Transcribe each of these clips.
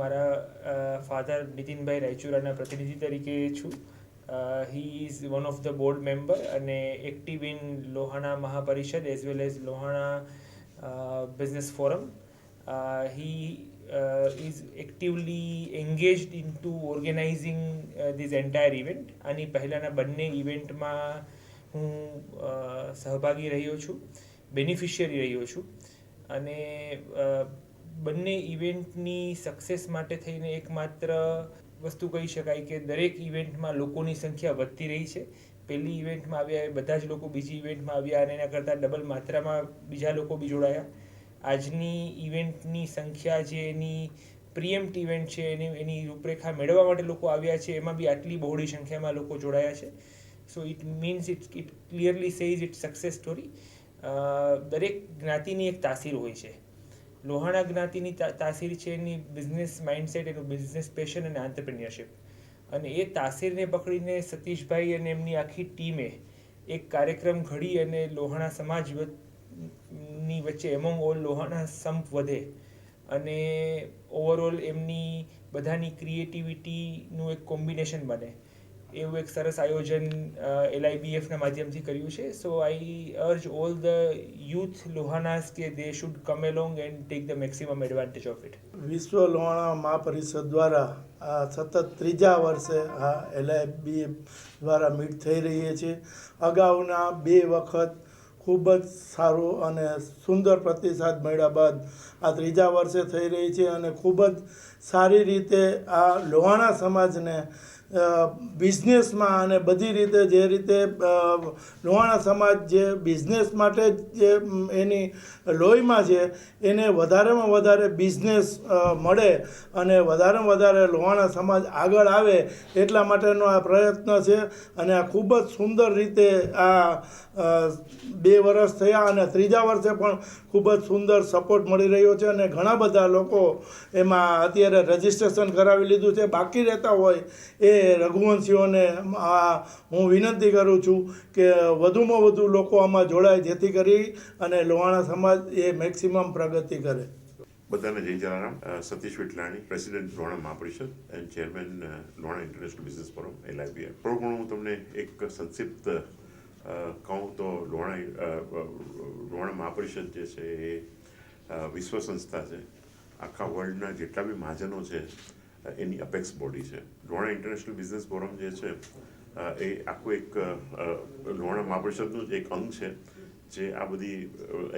મારા ફાધર નીતિનભાઈ રાયચુરાના પ્રતિનિધિ તરીકે છું. He is one of the board member અને active in Lohana Mahaparishad as well as Lohana business forum he is actively engaged in to organizing these entire event આની પહેલાંના બંને ઇવેન્ટમાં હું સહભાગી રહ્યો છું બેનિફિશિયરી રહ્યો છું. અને બંને ઇવેન્ટની સક્સેસ માટે થઈને એકમાત્ર વસ્તુ કહી શકાય કે દરેક ઇવેન્ટમાં લોકોની સંખ્યા વધતી રહી છે. પહેલી ઇવેન્ટમાં આવ્યા બધા જ લોકો, બીજી ઇવેન્ટમાં આવ્યા અને એના કરતાં ડબલ માત્રામાં બીજા લોકો બી જોડાયા. આજની ઇવેન્ટની સંખ્યા જે એની પ્રિએમ્પ્ટ ઇવેન્ટ છે, એની એની રૂપરેખા મેળવવા માટે લોકો આવ્યા છે, એમાં બી આટલી બહોળી સંખ્યામાં લોકો જોડાયા છે. So it means it it clearly says it success story દરેક જ્ઞાતિની એક તાસીર હોય છે. લોહાણા જ્ઞાતિની તાસીર છે એની બિઝનેસ માઇન્ડસેટ એનું બિઝનેસ પેશન અને આંતરપ્રિન્યરશિપ અને એ તાસીરને પકડીને સતીશભાઈ અને એમની આખી ટીમે એક કાર્યક્રમ ઘડી અને લોહાણા સમાજની વચ્ચે એમોંગ ઓલ લોહાણા સંપ વધે. અને ઓવરઓલ એમની બધાની ક્રિએટિવિટીનું એક કોમ્બિનેશન બને. એવું એક સરસ આયોજન એલઆઈબીએફના માધ્યમથી કર્યું છે. So I urge all the youth Lohanas કે they should come along and take the maximum advantage of it Vishwa Lohana Mahaparishad દ્વારા આ સતત ત્રીજા વર્ષે આ એલઆઈબીએફ દ્વારા મીટ થઈ રહી છે અગાઉના બે વખત ખૂબ જ સારો અને સુંદર પ્રતિસાદ મળ્યા બાદ આ ત્રીજા વર્ષે થઈ રહી છે અને ખૂબ જ સારી રીતે આ લોહાણા સમાજને બિઝનેસમાં અને બધી રીતે જે રીતે લોહાણા સમાજ જે બિઝનેસ માટે જે એની લોહીમાં છે, એને વધારેમાં વધારે બિઝનેસ મળે અને વધારેમાં વધારે લોહાણા સમાજ આગળ આવે એટલા માટેનો આ પ્રયત્ન છે અને આ ખૂબ જ સુંદર રીતે આ બે વર્ષ થયા અને ત્રીજા વર્ષે પણ ખૂબ જ સુંદર સપોર્ટ મળી રહ્યો છે અને ઘણા બધા લોકો એમાં અત્યારે રજીસ્ટ્રેશન કરાવી લીધું છે. બાકી રહેતા હોય એ રઘુવંશીઓને આ હું વિનંતી કરું છું કે વધુમાં વધુ લોકો આમાં જોડાય જેથી કરી અને લોહાણા સમાજ એ મેક્સિમમ પ્રગતિ કરે. બધાને જય Jalaram. Satish Vitlani president Lohana Mahaparishad and chairman Lohana international business forum LIBF થોડું ઘણું હું તમને એક સંક્ષિપ્ત કહું તો લોણા લોણા મહાપરિષદ જે છે એ વિશ્વ સંસ્થા છે. આખા વર્લ્ડના જેટલા બી મહાજનો છે એની અપેક્સ બોડી છે. લોણા ઇન્ટરનેશનલ બિઝનેસ ફોરમ જે છે એ આખું એક લોણા મહાપરિષદનું જ એક અંગ છે, જે આ બધી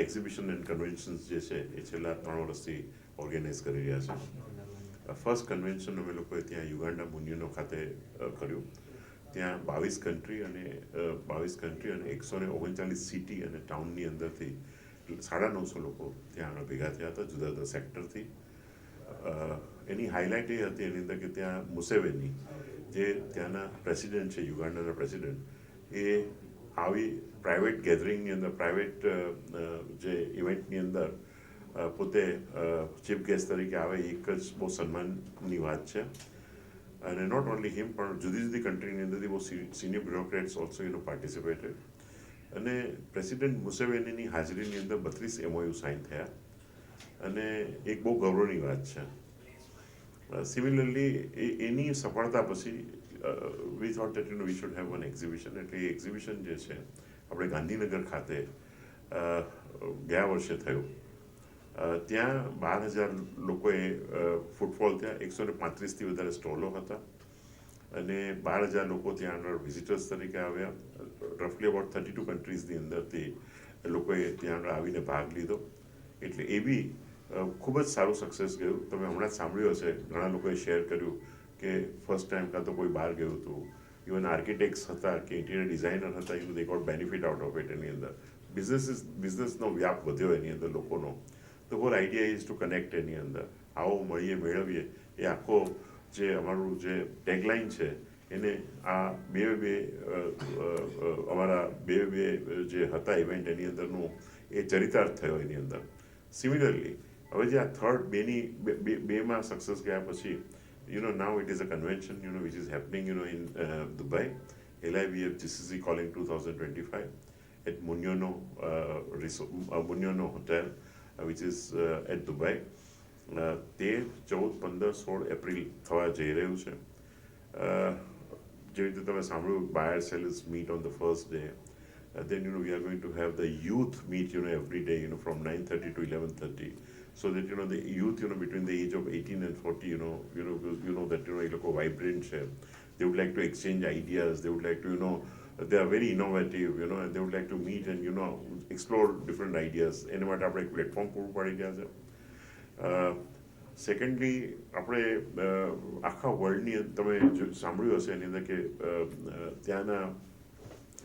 એક્ઝિબિશન એન્ડ કન્વેન્શન્સ જે છે, એ છેલ્લા ત્રણ વર્ષથી ઓર્ગેનાઇઝ કરી રહ્યા છે. ફર્સ્ટ કન્વેન્શન અમે લોકોએ ત્યાં યુગાન્ડા મુનિયનો ખાતે કર્યું. ત્યાં બાવીસ કન્ટ્રી અને બાવીસ કન્ટ્રી અને એકસો ને ઓગણચાલીસ સિટી અને ટાઉનની અંદરથી સાડા નવસો લોકો ત્યાં આગળ ભેગા થયા હતા, જુદા જુદા સેક્ટરથી એની હાઇલાઇટ એ હતી એની અંદર કે ત્યાં મુસેવેની, જે ત્યાંના પ્રેસિડેન્ટ છે યુગાન્ડાના પ્રેસિડેન્ટ એ આવી પ્રાઇવેટ ગેધરિંગની અંદર પ્રાઇવેટ જે ઇવેન્ટની અંદર પોતે ચીફ ગેસ્ટ તરીકે આવે, એક જ બહુ સન્માનની વાત છે. અને નોટ ઓન્લી હિમ પણ જુદી જુદી કન્ટ્રીની અંદરથી બહુ સિનિયર બ્યુરોક્રેટ્સ ઓલ્સો એનો પાર્ટિસિપેટેડ અને પ્રેસિડેન્ટ મુસેવેનીની હાજરીની અંદર બત્રીસ એમઓયુ સાઇન થયા. અને એક બહુ ગૌરવની વાત છે. સિમિલરલી એની સફળતા પછી we thought that you we should have one exhibition એટલે એક્ઝિબિશન જે છે, આપણે ગાંધીનગર ખાતે ગયા વર્ષે થયું. ત્યાં બાર હજાર લોકોએ ફૂટફોલ ત્યાં એકસો ને પાંત્રીસથી વધારે સ્ટોલો હતા. અને બાર હજાર લોકો ત્યાં આગળ વિઝિટર્સ તરીકે આવ્યા. રફલી અબાઉટ થર્ટી ટુ કન્ટ્રીઝની અંદરથી લોકોએ ત્યાં આગળ આવીને ભાગ લીધો. એટલે એ બી ખૂબ જ સારું સક્સેસ ગયું. તમે હમણાં જ સાંભળ્યું હશે, ઘણા લોકોએ શેર કર્યું કે ફર્સ્ટ ટાઈમ કાં તો કોઈ બહાર ગયું હતું. ઇવન આર્કિટેક્ટ્સ હતા કે ઇન્ટિરિયર ડિઝાઇનર હતા you they got benefit out of it એની અંદર. બિઝનેસ બિઝનેસનો વ્યાપ વધ્યો એની અંદર લોકોનો. તો whole idea is to connect એની અંદર. આવો મળીએ, મેળવીએ. એ આખો જે અમારું જે ટેગલાઇન છે, એને આ બે બે અમારા બે બે જે હતા ઇવેન્ટ એની અંદરનું એ ચરિતાર્થ થયો એની અંદર. સિમિલરલી હવે જે આ થર્ડ બેની બેમાં સક્સેસ ગયા પછી know now it is a convention you know which is happening you know in uh, Dubai LIVF GCC calling 2025 at Munyono uh, resort, uh, Munyono Hotel uh, which is uh, at Dubai અ, તેર ચૌદ પંદર સોળ April થવા જઈ રહ્યું છે અ, જેવી રીતે તમે સાંભળ્યું buyer sellers meet on the first day then you know we are going to have the youth meet you know every day you know from 9:30 to 11:30 so that you know the youth you know between the age of 18 and 40 you know you know because you know that you know એ લોકો vibrant છે they would like to exchange ideas they would like to you know they are very innovative you know and they would like to meet and you know explore different ideas એના માટે આપણે એક platform પૂરું પાડી રહ્યા છે secondly આપણે અ, આખા વર્લ્ડની તમે જો સાંભળ્યું હશે એની અંદર કે અ, અ, ત્યાંના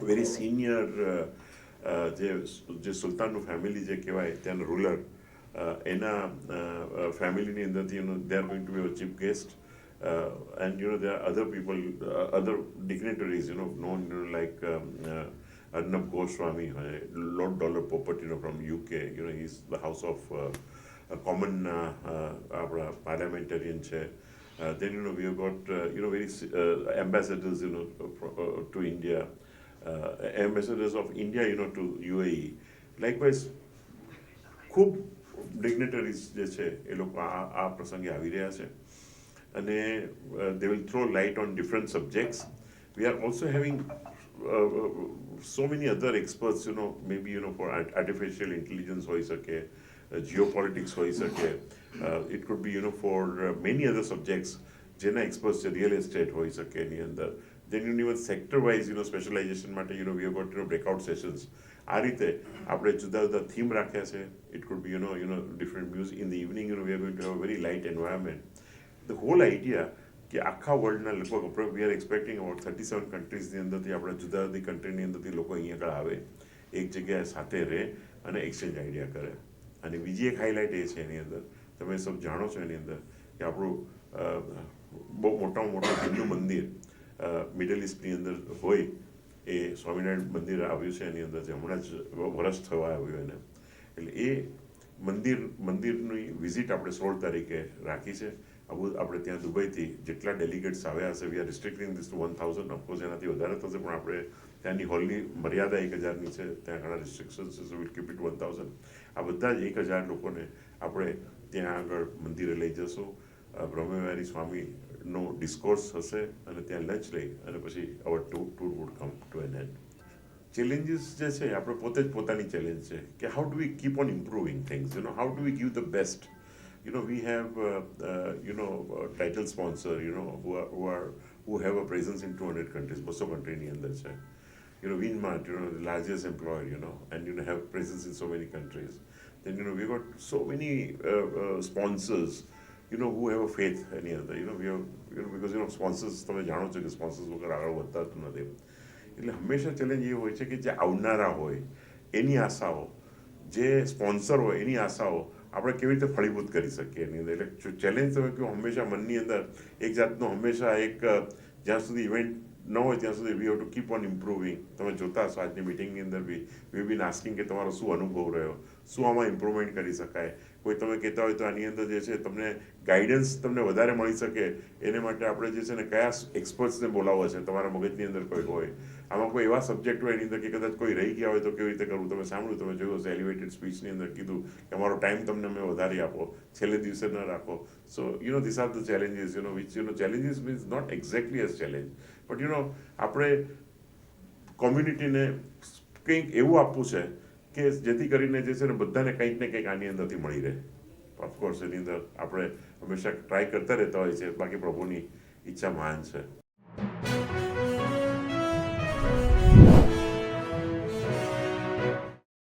વેરી સિનિયર જે જે સુલતાનનું ફેમિલી જે કહેવાય ત્યાંનું રૂલર એના ફેમિલીની અંદરથી you know there are going to be chief guest and you know there are other people other dignitaries you know known you know like Arnab Goswami હોય lord Dolar Popat you know from UK you know is the house of common આપણા પાર્લામેન્ટેરિયન છે Uh, then you know we have got uh, you know very uh, ambassadors you know fro- uh, to India, Uh, ambassadors of India you know to UAE. Likewise, ખૂબ dignitaries જે છે એ લોકો આ આ પ્રસંગે આવી રહ્યા છે. અને they will throw light on different subjects we are also having so many other experts you know maybe you know for artificial intelligence હોઈ શકે જીઓપોલિટિક્સ હોઈ શકે. It could be you know for many other subjects જેના experts છે real estate હોઈ શકે એની અંદર. Then you even sector wise you know specialization માટે you know we got you know breakout sessions આ રીતે આપણે જુદા જુદા થીમ રાખ્યા છે. It could be you know you know different music in the evening you know we are going to have very light environment the whole idea કે આખા વર્લ્ડના લગભગ we are expecting about thirty seven કન્ટ્રીઝની અંદરથી આપણે જુદા જુદી કન્ટ્રીની અંદરથી લોકો અહીંયા આગળ આવે, એક જગ્યાએ સાથે રહે અને એક્સચેન્જ આઈડિયા કરે. અને બીજી એક હાઇલાઇટ એ છે એની અંદર, તમે સૌ જાણો છો એની અંદર કે આપણું બહુ મોટામાં મોટું હિન્દુ મંદિર મિડલ ઇસ્ટની અંદર હોય એ સ્વામિનારાયણ મંદિર આવ્યું છે એની અંદર જે હમણાં જ વરસ થવા આવ્યું એને. એટલે એ મંદિર, મંદિરની વિઝિટ આપણે સોળ તારીખે રાખી છે. આબુ, આપણે ત્યાં દુબઈથી જેટલા ડેલિગેટ્સ આવ્યા હશે we are restricting this to one thousand of course એનાથી વધારે થશે, પણ આપણે ત્યાંની હોલની મર્યાદા એક હજારની છે. ત્યાં ઘણા રિસ્ટ્રિક્શન્સ છે will keep it one thousand આ બધા જ એક હજાર લોકોને આપણે ત્યાં આગળ મંદિરે લઈ જશું. અ, બ્રહ્મવિહારી સ્વામીનો ડિસ્કોર્સ હશે અને ત્યાં લંચ લઈ અને પછી our two tour would come to an end challenges જે છે આપણે પોતે જ પોતાની ચેલેન્જ છે કે how do we keep on improving things you know how do we give the best you know we have uh, uh, you know uh, title sponsor you know who are who are who have a presence in 200 countries બસો country ની અંદર છે you know Winmart you know the largest employer you know and you know have presence in so many countries then you know we got so many uh, uh, no who have a faith એની અંદર you know we have you know because you તમે જાણો છો કે sponsors વગર આગળ વધતા જ નથી. એટલે હંમેશા ચેલેન્જ એ હોય છે કે જે આવનારા હોય એની આશાઓ જે સ્પોન્સર હોય એની આશાઓ આપણે કેવી રીતે ફળીભૂત કરી શકીએ એની અંદર? એટલે ચેલેન્જ તમે કહો હંમેશા મનની અંદર એક જાતનો હંમેશા એક જ્યાં સુધી ઇવેન્ટ ન હોય ત્યાં સુધી we have to keep on improving તમે જોતા હશો આજની મિટિંગની અંદર બી. વી બીન આસ્કિંગ કે તમારો શું અનુભવ રહ્યો? શું આમાં ઇમ્પ્રુવમેન્ટ કરી શકાય? કોઈ તમે કહેતા હોય તો આની અંદર જે છે તમને ગાઈડન્સ તમને વધારે મળી શકે. એને માટે આપણે જે છે ને કયા એક્સપર્ટ્સને બોલાવવા છે? તમારા મગજની અંદર કોઈ હોય. આમાં કોઈ એવા સબ્જેક્ટ હોય એની અંદર કે કદાચ કોઈ રહી ગયા હોય તો કેવી રીતે કરવું? તમે સાંભળ્યું, તમે જોયું હશે એલિવેટેડ સ્પીચની અંદર કીધું કે અમારો ટાઈમ તમને અમે વધારી આપો. છેલ્લે દિવસે ન રાખો. So you know this are the challenges you know which you know challenges means not exactly as challenge but you know આપણે કોમ્યુનિટીને કંઈક એવું આપવું છે કે જેથી કરીને જે છે ને બધાને કંઈક ને કંઈક આની અંદરથી મળી રહે. ઓફકોર્સ એની અંદર આપણે હંમેશા ટ્રાય કરતા રહેતા હોય છે બાકી પ્રભુની ઈચ્છા મહાન છે.